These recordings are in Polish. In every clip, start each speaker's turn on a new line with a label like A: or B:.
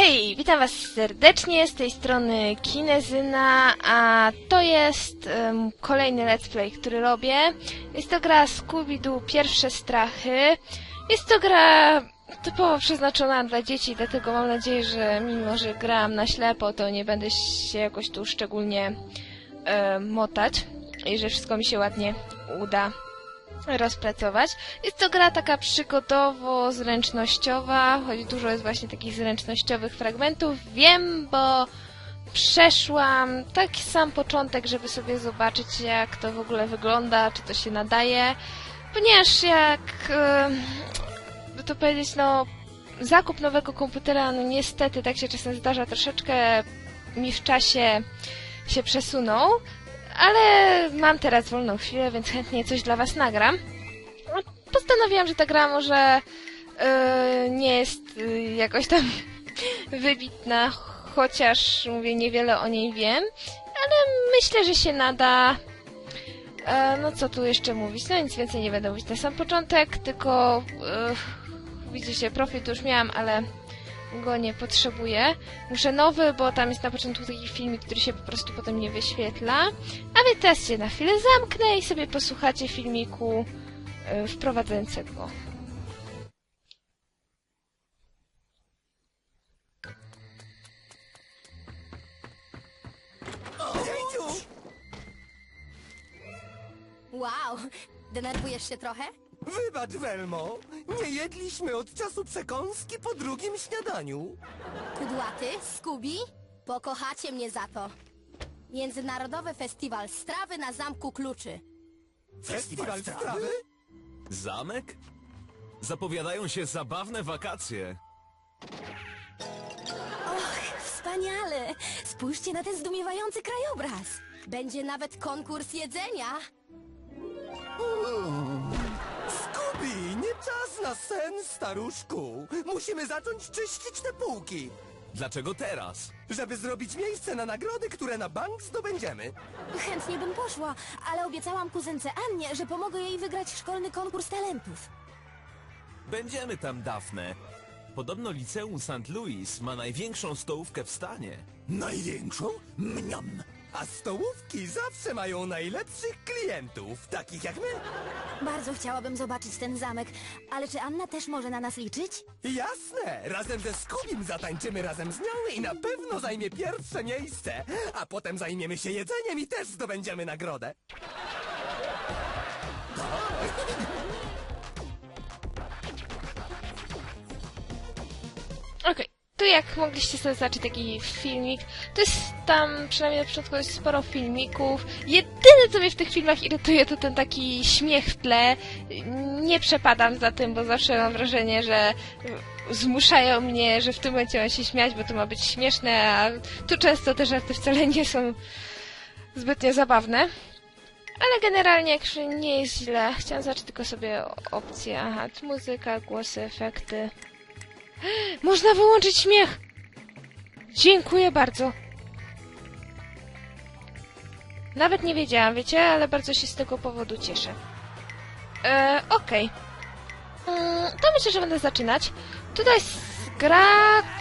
A: Hej, witam was serdecznie, z tej strony Kinezyna, a to jest em, kolejny let's play, który robię. Jest to gra Scooby-Doo Pierwsze Strachy. Jest to gra typowo przeznaczona dla dzieci, dlatego mam nadzieję, że mimo, że gram na ślepo, to nie będę się jakoś tu szczególnie e, motać i że wszystko mi się ładnie uda rozpracować. Jest to gra taka przygodowo-zręcznościowa, choć dużo jest właśnie takich zręcznościowych fragmentów. Wiem, bo przeszłam taki sam początek, żeby sobie zobaczyć, jak to w ogóle wygląda, czy to się nadaje. Ponieważ jak, by to powiedzieć, no, zakup nowego komputera, no niestety, tak się czasem zdarza, troszeczkę mi w czasie się przesunął, ale mam teraz wolną chwilę, więc chętnie coś dla Was nagram. No, Postanowiłam, że ta gra może yy, nie jest yy, jakoś tam wybitna, chociaż mówię, niewiele o niej wiem, ale myślę, że się nada. E, no co tu jeszcze mówić? No nic więcej nie będę mówić na sam początek, tylko yy, widzicie, profil już miałam, ale go nie potrzebuję. Muszę nowy, bo tam jest na początku taki filmik, który się po prostu potem nie wyświetla. A więc teraz się na chwilę zamknę i sobie posłuchacie filmiku y, wprowadzającego.
B: Wow, denerwujesz się trochę?
C: Wybacz, Welmo. Nie jedliśmy od czasu przekąski po drugim śniadaniu.
B: Kudłaty, Scooby, pokochacie mnie za to. Międzynarodowy Festiwal Strawy na Zamku Kluczy.
C: Festiwal strawy?
D: Zamek? Zapowiadają się zabawne wakacje.
B: Wspaniale! Spójrzcie na ten zdumiewający krajobraz. Będzie nawet konkurs jedzenia.
C: Skubi, nie czas na sen, staruszku. Musimy zacząć czyścić te półki,
D: Dlaczego teraz?
C: żeby zrobić miejsce na nagrody, które na bank zdobędziemy.
B: Chętnie bym poszła, ale obiecałam kuzynce Annie, że pomogę jej wygrać szkolny konkurs talentów.
D: Będziemy tam, Dafne. Podobno liceum St. Louis ma największą stołówkę w stanie.
C: Największą? Mniam. A stołówki zawsze mają najlepszych klientów, takich jak my.
B: Bardzo chciałabym zobaczyć ten zamek, ale czy Anna też może na nas liczyć?
C: Jasne! Razem ze Skubim zatańczymy razem z nią i na pewno zajmie pierwsze miejsce. A potem zajmiemy się jedzeniem i też zdobędziemy nagrodę.
A: Jak mogliście sobie zobaczyć taki filmik, to jest tam, przynajmniej na początku jest sporo filmików. Jedyne co mnie w tych filmach irytuje to ten taki śmiech w tle. Nie przepadam za tym, bo zawsze mam wrażenie, że zmuszają mnie, że w tym momencie mam się śmiać, bo to ma być śmieszne, a tu często te żarty wcale nie są zbytnio zabawne. Ale generalnie jak nie jest źle. Chciałam zobaczyć tylko sobie opcje. Aha, muzyka, głosy, efekty. Można wyłączyć śmiech! Dziękuję bardzo. Nawet nie wiedziałam, wiecie, ale bardzo się z tego powodu cieszę. E, Okej. Mm, To myślę, że będę zaczynać. Tutaj gra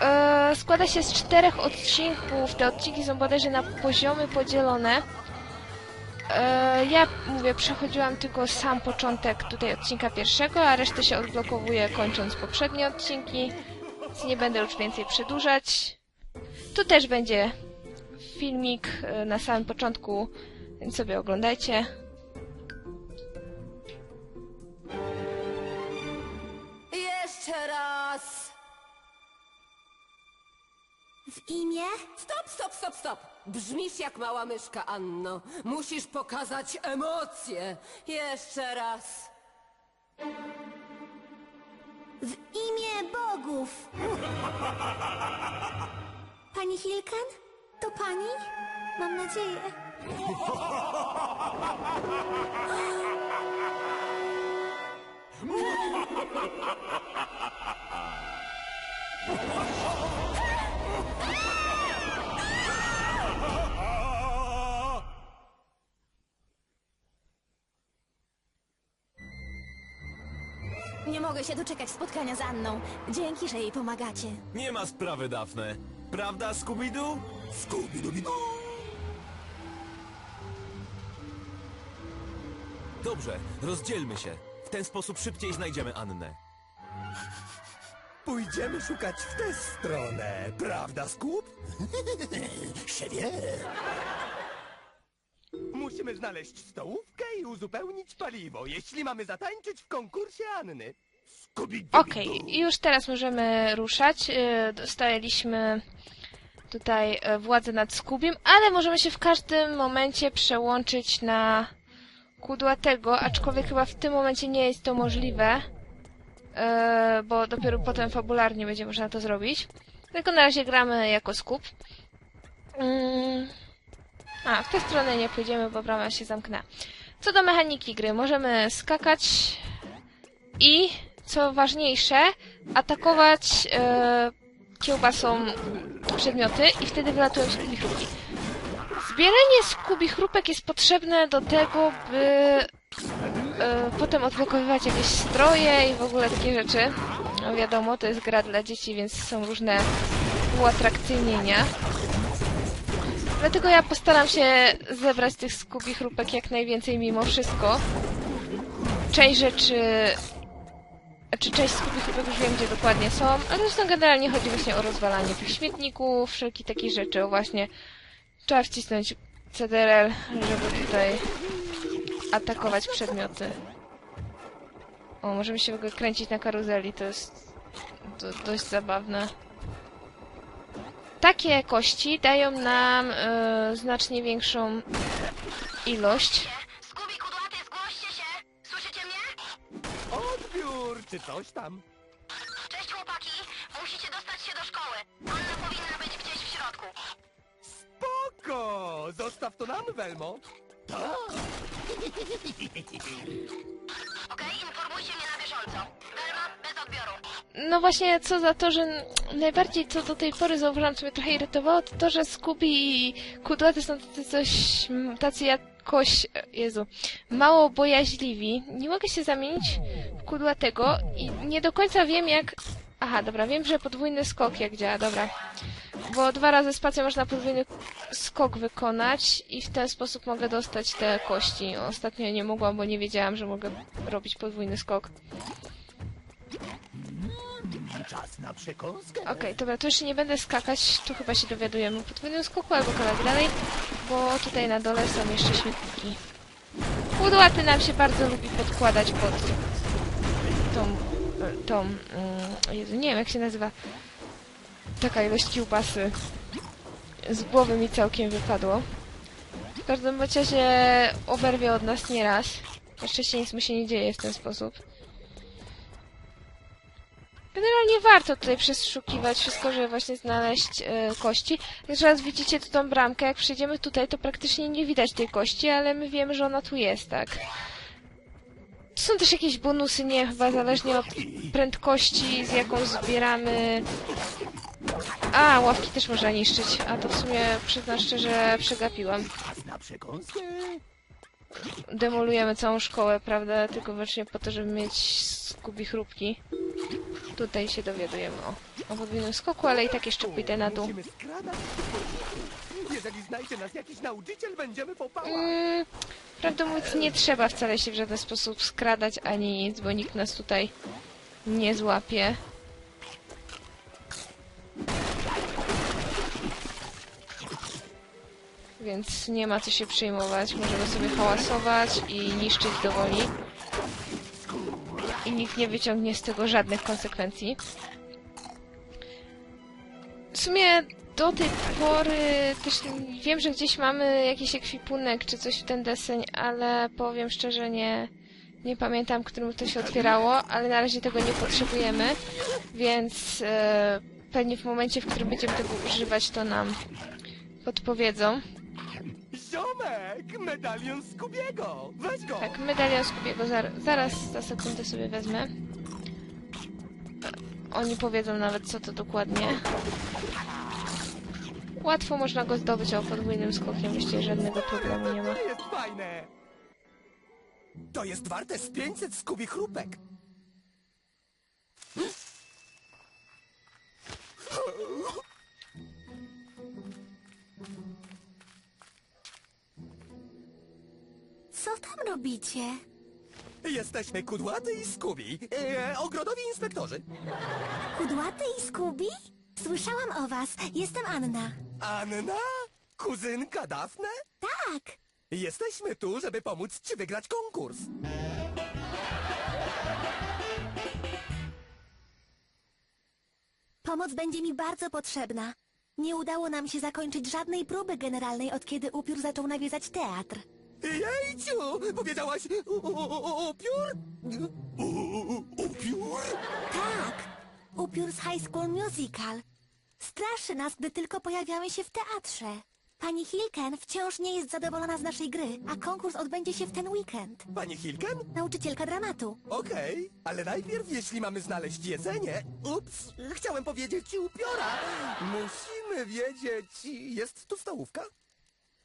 A: e, składa się z czterech odcinków. Te odcinki są bodajże na poziomy podzielone. E, ja mówię, przechodziłam tylko sam początek tutaj odcinka pierwszego, a resztę się odblokowuje kończąc poprzednie odcinki, więc nie będę już więcej przedłużać. Tu też będzie filmik e, na samym początku, więc sobie oglądajcie.
E: Stop, stop, stop, stop! Brzmisz jak mała myszka, Anno. Musisz pokazać emocje. Jeszcze raz.
B: W imię bogów! Pani Hilken? To pani? Mam nadzieję.
E: mogę
F: się doczekać spotkania z Anną. Dzięki, że jej pomagacie.
D: Nie ma sprawy, Dafne. Prawda, Scooby-Doo?
C: Scooby-Dooby-Doo!
D: Dobrze, rozdzielmy się. W ten sposób szybciej znajdziemy Annę.
C: Pójdziemy szukać w tę stronę, prawda, się wie. Musimy znaleźć stołówkę i uzupełnić paliwo, jeśli mamy zatańczyć w konkursie Anny.
A: Okej, i już teraz możemy ruszać. Yy, Dostaliśmy tutaj e, władzę nad Skubiem, ale możemy się w każdym momencie przełączyć na kudłatego, aczkolwiek chyba w tym momencie nie jest to możliwe, e, bo dopiero potem fabularnie będzie można to zrobić. Tylko na razie gramy jako Skub. Mm. A, w tę stronę nie pójdziemy, bo brama się zamknęła. Co do mechaniki gry, możemy skakać i, co ważniejsze, atakować e, kiełbasą przedmioty i wtedy wylatują skubichrupki. Zbieranie skubichrupek jest potrzebne do tego, by e, potem odblokowywać jakieś stroje i w ogóle takie rzeczy. No wiadomo, to jest gra dla dzieci, więc są różne uatrakcyjnienia. Dlatego ja postaram się zebrać tych skubichrupek jak najwięcej mimo wszystko. Część rzeczy czy część skubichrupek już wiem, gdzie dokładnie są, ale zresztą generalnie chodzi właśnie o rozwalanie tych śmietników, wszelkie takie rzeczy, o właśnie trzeba wcisnąć CDRL, żeby tutaj atakować przedmioty. O, możemy się w ogóle kręcić na karuzeli, to jest dość zabawne. Takie kości dają nam e, znacznie większą ilość.
C: Czy coś tam?
B: Cześć chłopaki! Musicie dostać się do szkoły. Anna powinna być gdzieś w środku.
C: Spoko! Zostaw to nam, Welmo. Tak.
B: Okej? Informujcie mnie na bieżąco. Welma, bez odbioru.
A: No właśnie, co za to, że n- najbardziej co do tej pory zauważyłam, co mnie trochę irytowało, to to, że Scooby i Kudłaty są tacy coś, m, tacy jakoś, e, Jezu, mało bojaźliwi. Nie mogę się zamienić w Kudłatego i nie do końca wiem jak... Aha, dobra, wiem, że podwójny skok jak działa, dobra. Bo dwa razy spacją można podwójny skok wykonać i w ten sposób mogę dostać te kości. Ostatnio nie mogłam, bo nie wiedziałam, że mogę robić podwójny skok.
C: Czas na przekąskę.
A: Okej, dobra, to jeszcze nie będę skakać, tu chyba się dowiadujemy o podwójnym skoku albo kawałek dalej, bo tutaj na dole są jeszcze śmietniki. Kudłaty nam się bardzo lubi podkładać pod tą, tą, mm, Jezu, nie wiem jak się nazywa, taka ilość kiełbasy. Z głowy mi całkiem wypadło. W każdym razie oberwie od nas nieraz. Na szczęście nic mu się nie dzieje w ten sposób. Generalnie warto tutaj przeszukiwać wszystko, żeby właśnie znaleźć e, kości. Jeszcze raz widzicie tu tą bramkę, jak przejdziemy tutaj, to praktycznie nie widać tej kości, ale my wiemy, że ona tu jest, tak? Są też jakieś bonusy, nie chyba zależnie od prędkości, z jaką zbieramy... A, ławki też można niszczyć, a to w sumie przyznam szczerze przegapiłam. Demolujemy całą szkołę, prawda? Tylko wyłącznie po to, żeby mieć skubi chrupki. Tutaj się dowiadujemy o, o podwójnym skoku, ale i tak jeszcze pójdę na dół.
C: Jeżeli znajdzie nas jakiś nauczyciel, będziemy.
A: Mm, prawdę mówiąc, nie trzeba wcale się w żaden sposób skradać ani nic, bo nikt nas tutaj nie złapie. Więc nie ma co się przejmować. Możemy sobie hałasować i niszczyć do woli. I nikt nie wyciągnie z tego żadnych konsekwencji. W sumie do tej pory też wiem, że gdzieś mamy jakiś ekwipunek czy coś w ten deseń, ale powiem szczerze, nie, nie pamiętam, którym to się otwierało, ale na razie tego nie potrzebujemy, więc e, pewnie w momencie, w którym będziemy tego używać, to nam podpowiedzą.
C: Ziomek, medalion z Kubiego. Weź go.
A: Tak, medalion Skubiego, zar zaraz za sekundę sobie wezmę. Oni powiedzą nawet, co to dokładnie. Łatwo można go zdobyć o podwójnym skokiem, myślę, że żadnego problemu nie ma.
C: To jest fajne. To jest warte z 500 skubi chrupek.
F: Co tam robicie?
C: Jesteśmy Kudłaty i Skubi, e, ogrodowi inspektorzy.
F: Kudłaty i Skubi? Słyszałam o was. Jestem Anna.
C: Anna? Kuzynka Dafne?
F: Tak.
C: Jesteśmy tu, żeby pomóc ci wygrać konkurs.
F: Pomoc będzie mi bardzo potrzebna. Nie udało nam się zakończyć żadnej próby generalnej, od kiedy upiór zaczął nawiedzać teatr.
C: Jejciu! Powiedziałaś u- u- u- upiór? Upiór?
F: Tak, upiór z High School Musical. Straszy nas, gdy tylko pojawiamy się w teatrze. Pani Hilken wciąż nie jest zadowolona z naszej gry, a konkurs odbędzie się w ten weekend.
C: Pani Hilken?
F: Nauczycielka dramatu.
C: Okej, ale najpierw jeśli mamy znaleźć jedzenie... Ups, chciałem powiedzieć upiora. Musimy wiedzieć... Jest tu stołówka?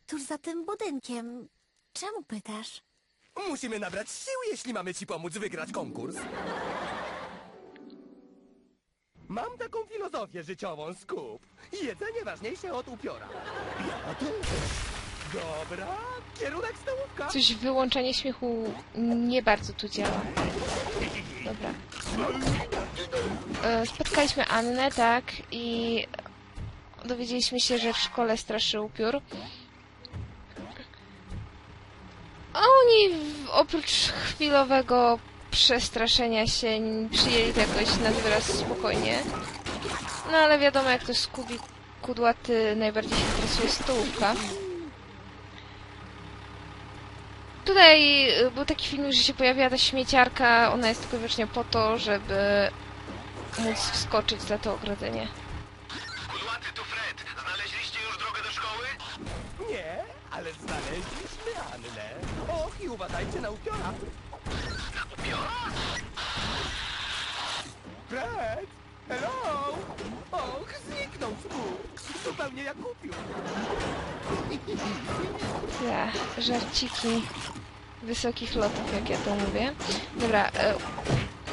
F: Tuż za tym budynkiem. Czemu pytasz?
C: Musimy nabrać sił, jeśli mamy ci pomóc wygrać konkurs. Mam taką filozofię życiową, Skup. Jedzenie ważniejsze od upiora. Ja też. Dobra, kierunek stołówka.
A: Coś wyłączenie śmiechu nie bardzo tu działa. Dobra. E, Spotkaliśmy Annę, tak, i dowiedzieliśmy się, że w szkole straszy upiór. A oni oprócz chwilowego przestraszenia się przyjęli to jakoś nad wyraz spokojnie. No ale wiadomo, jak to skubi kudłaty najbardziej się interesuje stołówka. Tutaj y, był taki film, że się pojawiła ta śmieciarka, ona jest tylko wyłącznie po to, żeby móc wskoczyć za to ogrodzenie.
G: Kudłaty, tu Fred. Znaleźliście już drogę do szkoły?
C: Nie, ale. Och, i uważajcie na upiora. Fred! Hello! Och, zniknął Skup. Zupełnie jak upiór.
A: Te żarciki wysokich lotów, jak ja to mówię. Dobra, e,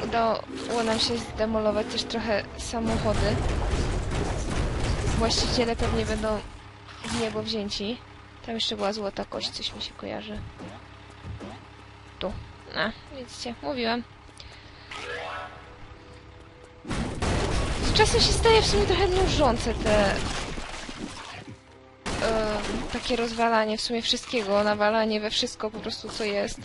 A: udało nam się zdemolować też trochę samochody. Właściciele pewnie będą w niebo wzięci. Tam jeszcze była złota kość, coś mi się kojarzy. Tu. Widzicie, mówiłam. Z czasem się staje w sumie trochę nużące te takie rozwalanie w sumie wszystkiego, nawalanie we wszystko po prostu co jest.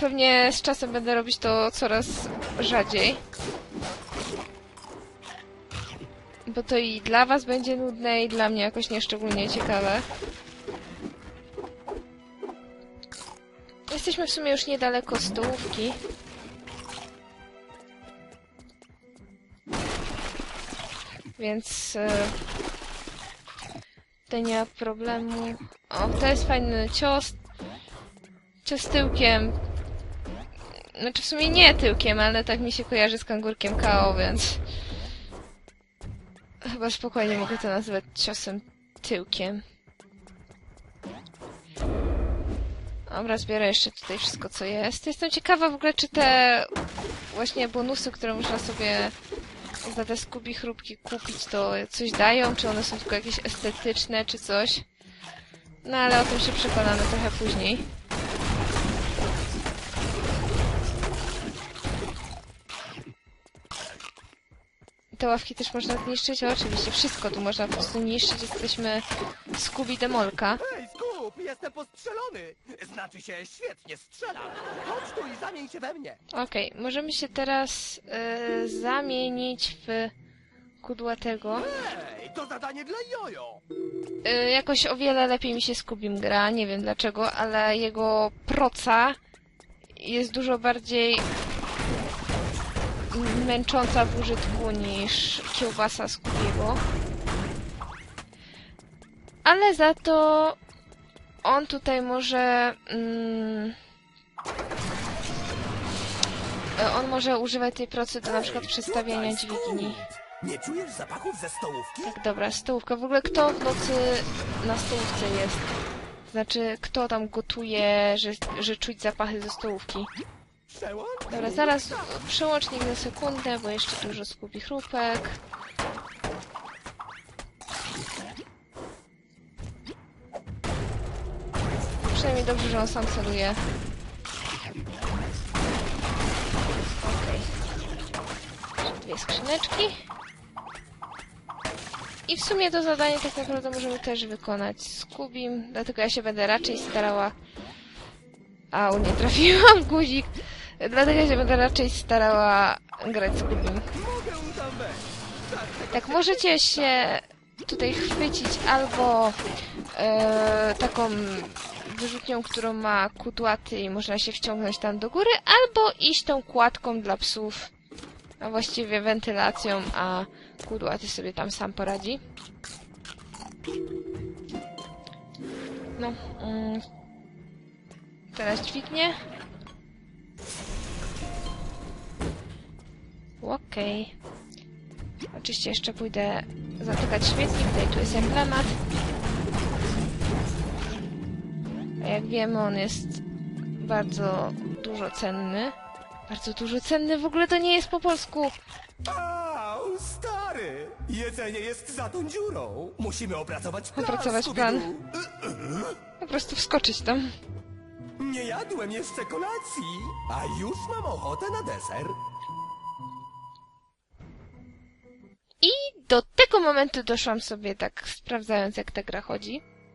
A: Pewnie z czasem będę robić to coraz rzadziej. Bo to i dla was będzie nudne i dla mnie jakoś nieszczególnie ciekawe. Jesteśmy w sumie już niedaleko stołówki. Więc... E, Tutaj nie ma problemu. O, to jest fajny cios. Cios tyłkiem. Znaczy w sumie nie tyłkiem, ale tak mi się kojarzy z kangurkiem KO, więc... Chyba spokojnie mogę to nazwać ciosem tyłkiem. Dobra, zbiorę jeszcze tutaj wszystko, co jest. Jestem ciekawa w ogóle, czy te właśnie bonusy, które można sobie za te skubi chrupki kupić, to coś dają, czy one są tylko jakieś estetyczne, czy coś. No ale o tym się przekonamy trochę później. Te ławki też można zniszczyć? O, oczywiście, wszystko tu można po prostu niszczyć. Jesteśmy skubi demolka.
C: Postrzelony. Znaczy się, świetnie strzelam. Chodź tu i zamień się we mnie.
A: Okej, możemy się teraz e, zamienić w kudłatego.
C: Hej, to zadanie dla Jojo.
A: Y, jakoś o wiele lepiej mi się z Kubim gra, nie wiem dlaczego, ale jego proca jest dużo bardziej męcząca w użytku niż kiełbasa z Kubiego. Ale za to on tutaj może... Mm, y, on może używać tej procy do na przykład przestawiania dźwigni.
C: Nie czujesz zapachów ze stołówki?
A: Tak, dobra, stołówka. W ogóle kto w nocy na stołówce jest? Znaczy, kto tam gotuje, że, że czuć zapachy ze stołówki? Dobra, zaraz przełącznik na sekundę, bo jeszcze dużo skupi chrupek. Przynajmniej dobrze, że on sam celuje. Okej. Jeszcze Dwie skrzyneczki. I w sumie to zadanie tak naprawdę możemy też wykonać z Kubim, dlatego ja się będę raczej starała... Au, nie trafiłam guzik. Dlatego ja się będę raczej starała grać z Kubim. Tak, możecie się tutaj chwycić albo e, taką wyrzutnią, którą ma kudłaty i można się wciągnąć tam do góry, albo iść tą kładką dla psów, a właściwie wentylacją, a kudłaty sobie tam sam poradzi. No, mm, teraz dźwignię. Okej. Oczywiście jeszcze pójdę zatykać świetlik, tutaj tu jest emblemat. Jak wiemy, on jest bardzo dużo cenny. Bardzo dużo cenny, w ogóle to nie jest po polsku.
C: Au, stary! Jedzenie jest za tą dziurą. Musimy opracować plan,
A: Opracować plan. Po prostu wskoczyć tam.
C: Nie jadłem jeszcze kolacji, a już mam ochotę na deser.
A: I do tego momentu doszłam sobie tak sprawdzając jak ta gra chodzi.